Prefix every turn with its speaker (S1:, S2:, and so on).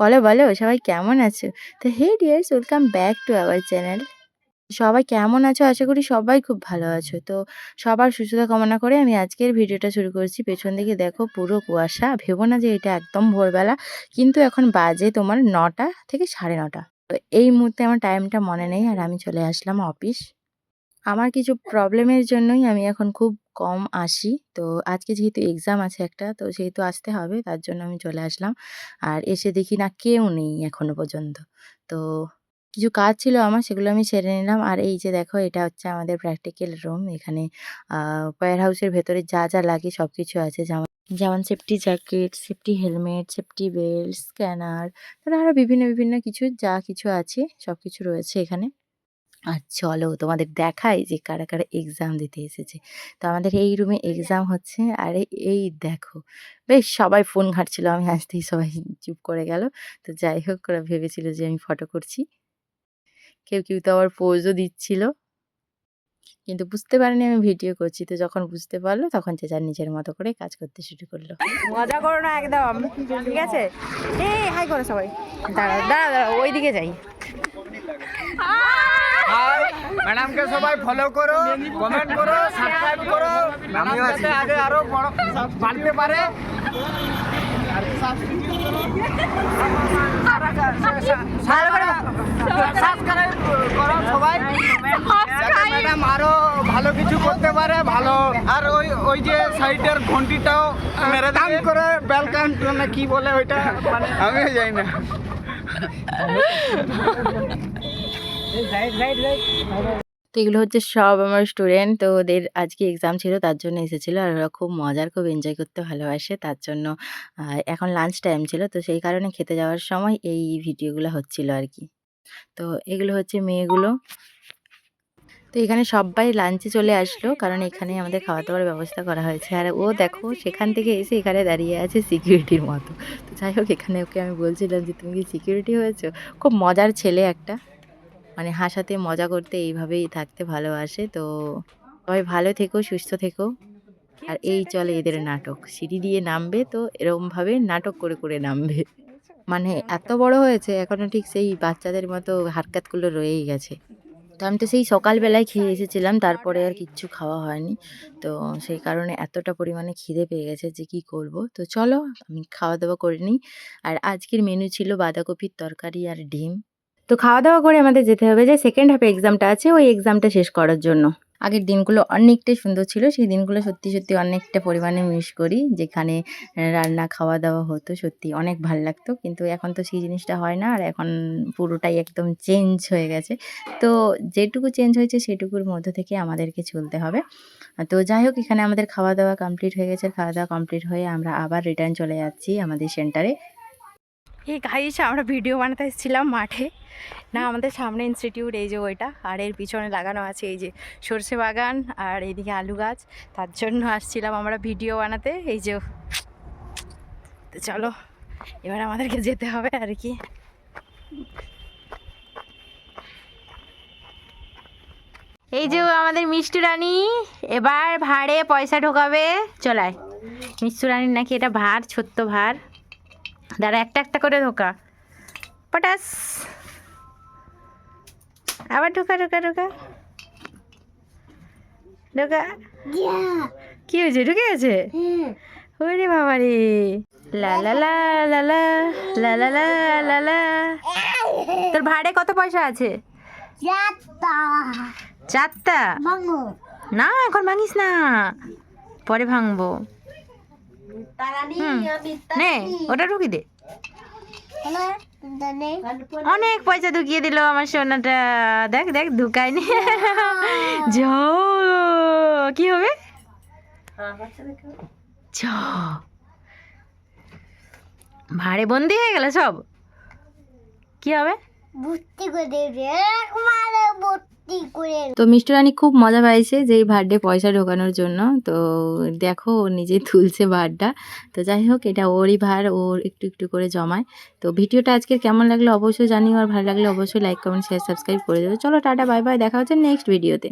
S1: বলো, বলো সবাই কেমন আছো? তো hey dears welcome back to our channel. সবাই কেমন আছো? আশা করি সবাই খুব ভালো আছো। তো সবার সুস্থতা কামনা করে আমি আজকের ভিডিওটা শুরু করছি। পেছন দিকে দেখো পুরো কুয়াশা। ভেবো না যে এটা একদম ভোরবেলা। কিন্তু এখন বাজে তোমার নটা থেকে ৯:৩০ তো এই মুহূর্তে আমার টাইমটা মনে নেই আর আমি চলে আসলাম অফিস। আমার কিছু প্রবলেমের জন্যই আমি এখন খুব কম আসি। তো আজকে যেহেতু এক্সাম আছে একটা তো সেহেতু আসতে হবে তার জন্য আমি চলে আসলাম। আর এসে দেখি না কেউ নেই এখনও পর্যন্ত। তো কিছু কাজ ছিল আমার সেগুলো আমি সেরে নিলাম। আর এই যে দেখো এটা হচ্ছে আমাদের প্র্যাকটিক্যাল রুম। এখানে আ ওয়্যার হাউসের ভেতরে যা, যা লাগে সব কিছু আছে। যেমন যেমন safety jacket, safety helmet, safety belt, scanner তারপরে আরও বিভিন্ন, বিভিন্ন কিছু যা কিছু আছে সব কিছু রয়েছে এখানে। আর চলো তোমাদের দেখাই যে কারা, কারা এক্সাম দিতে এসেছে। তো আমাদের এই রুমে এক্সাম হচ্ছে আর এই দেখো বেশ সবাই ফোন ঘাঁটছিল। আমি আসতেই সবাই চুপ করে গেল। তো যাই হোক ওরা ভেবেছিল যে আমি ফটো করছি। কেউ, কেউ তো আবার পোজও দিচ্ছিল। কিন্তু বুঝতে পারিনি আমি ভিডিও করছি। তো যখন বুঝতে পারল তখন যে যার নিজের মতো করে কাজ করতে শুরু করল। মজা করো না একদম। ঠিক আছে? এই হাই করো সবাই। দাঁড়াও, দাঁড়াও, দাঁড়াও ওইদিকে যাই।
S2: হাই ম্যাডামকে সবাই ফলো করো কমেন্ট করো সাবস্ক্রাইব করো। ম্যাডাম যাতে আগে আরও বড় বাড়তে পারে। সাবস্ক্রাইব করো সবাই। ম্যাডাম আরও ভালো কিছু করতে পারে ভালো। আর ওই ওই যে সাইডের ঘন্টিটাও মেরে দাম করে বেলকান না কি বলে ওইটা? আমি জানি না।
S1: তো এগুলো হচ্ছে সব আমার স্টুডেন্ট। তো ওদের আজকে এক্সাম ছিল তার জন্য এসেছিল আর ওরা খুব মজার খুব এনজয় করতে ভালোবাসে। তার জন্য এখন লাঞ্চ টাইম ছিল। তো সেই কারণে খেতে যাওয়ার সময় এই ভিডিওগুলো হচ্ছিল আর কি তো এগুলো হচ্ছে মেয়েগুলো। তো এখানে সব্বাই লাঞ্চে চলে আসলো। কারণ এখানেই আমাদের খাওয়া-দাওয়ার ব্যবস্থা করা হয়েছে। আর ও দেখো সেখান থেকে এসে এখানে দাঁড়িয়ে আছে সিকিউরিটির মতো। তো যাই হোক এখানে ওকে আমি বলছিলাম যে, "তুমি কি সিকিউরিটি হয়েছো?" খুব মজার ছেলে একটা। মানে হাসাতে মজা করতে এইভাবেই থাকতে ভালোবাসে। তো সবাই ভালো থেকো, সুস্থ থেকো। আর এই চলে এদের নাটক। সিঁড়ি দিয়ে নামবে তো এরকমভাবে নাটক করে, করে নামবে। মানে এত বড় হয়েছে এখনও ঠিক সেই বাচ্চাদের মতো হারকাতগুলো রয়েই গেছে। তো আমি তো সেই সকালবেলায় খেয়ে এসেছিলাম। তারপরে আর কিচ্ছু খাওয়া হয়নি। তো সেই কারণে এতটা পরিমাণে খিদে পেয়ে গেছে যে কি করব। তো চলো আমি খাওয়া-দাওয়া করে নিই। আর আজকের মেনু ছিল বাঁধাকপির তরকারি আর ডিম। তো খাওয়া-দাওয়া করে আমাদের যেতে হবে যে সেকেন্ড হাফে এক্সামটা আছে ওই এক্সামটা শেষ করার জন্য। আগের দিনগুলো অনেকটাই সুন্দর ছিল। সেই দিনগুলো সত্যি, সত্যি অনেকটা পরিমাণে মিস করি। যেখানে রান্না খাওয়া-দাওয়া হতো সত্যি অনেক ভালো লাগতো। কিন্তু এখন তো সেই জিনিসটা হয় না। আর এখন পুরোটাই একদম চেঞ্জ হয়ে গেছে। তো যেটুকু চেঞ্জ হয়েছে সেটুকুর মধ্য থেকে আমাদেরকে চলতে হবে। তো যাই হোক এখানে আমাদের খাওয়া-দাওয়া কমপ্লিট হয়ে গেছে। খাওয়া-দাওয়া কমপ্লিট হয়ে আমরা আবার রিটার্ন চলে যাচ্ছি আমাদের সেন্টারে। এই গাইস আমরা ভিডিও বানাতে এসেছিলাম মাঠে। না, আমাদের সামনে ইনস্টিটিউট এই যে ওইটা। আর এর পিছনে লাগানো আছে এই যে সরষে বাগান আর এইদিকে আলু গাছ। তার জন্য আসছিলাম আমরা ভিডিও বানাতে। এই যে তো চলো, এবার আমাদেরকে যেতে হবে আর কি। এই যে আমাদের মিষ্টি রানী, এবার ভাড়ে পয়সা ঢোকাবে, চল আয়। মিষ্টি রানীর নাকি এটা ভাঁড় ছোট্ট ভাঁড়। দাঁড়া একটা, একটা করে ঢোকা। পটাস। আবার ঢোকা, ঢোকা, ঢোকা। ঢোকা। কি হয়েছে ঢুকে গেছে? ওরে বাবা রে! লা লা লা লা লা লা লা লা লা লা। তোর ভাঁড়ে কত পয়সা আছে? চারটা? না এখন ভাঙিস না। পরে ভাঙবো। নে ওটা ঢুকি দে। অনেক পয়সা ঢুকিয়ে দিল আমার সোনাটা। দেখ দেখ ঢুকায়নি। জ কি হবে? জ ভাড়ে বন্দি হয়ে গেল সব? কি হবে?
S3: ভর্তি করে দেবে।
S1: তো মিষ্টি রানী খুব মজা পাইছে যে এই ভার্ডে পয়সা ঢোকানোর জন্য। তো দেখো, ও নিজে তুলছে ভাড়টা তো যাই হোক, এটা ওরই ভার ওর একটু একটু করে জমায়। তো ভিডিওটা আজকে কেমন লাগল অবশ্যই জানিও, আর ভালো লাগলে অবশ্যই লাইক কমেন্ট শেয়ার সাবস্ক্রাইব করে দেবো। চলো, টাটা বাই বাই দেখা হচ্ছে নেক্সট ভিডিওতে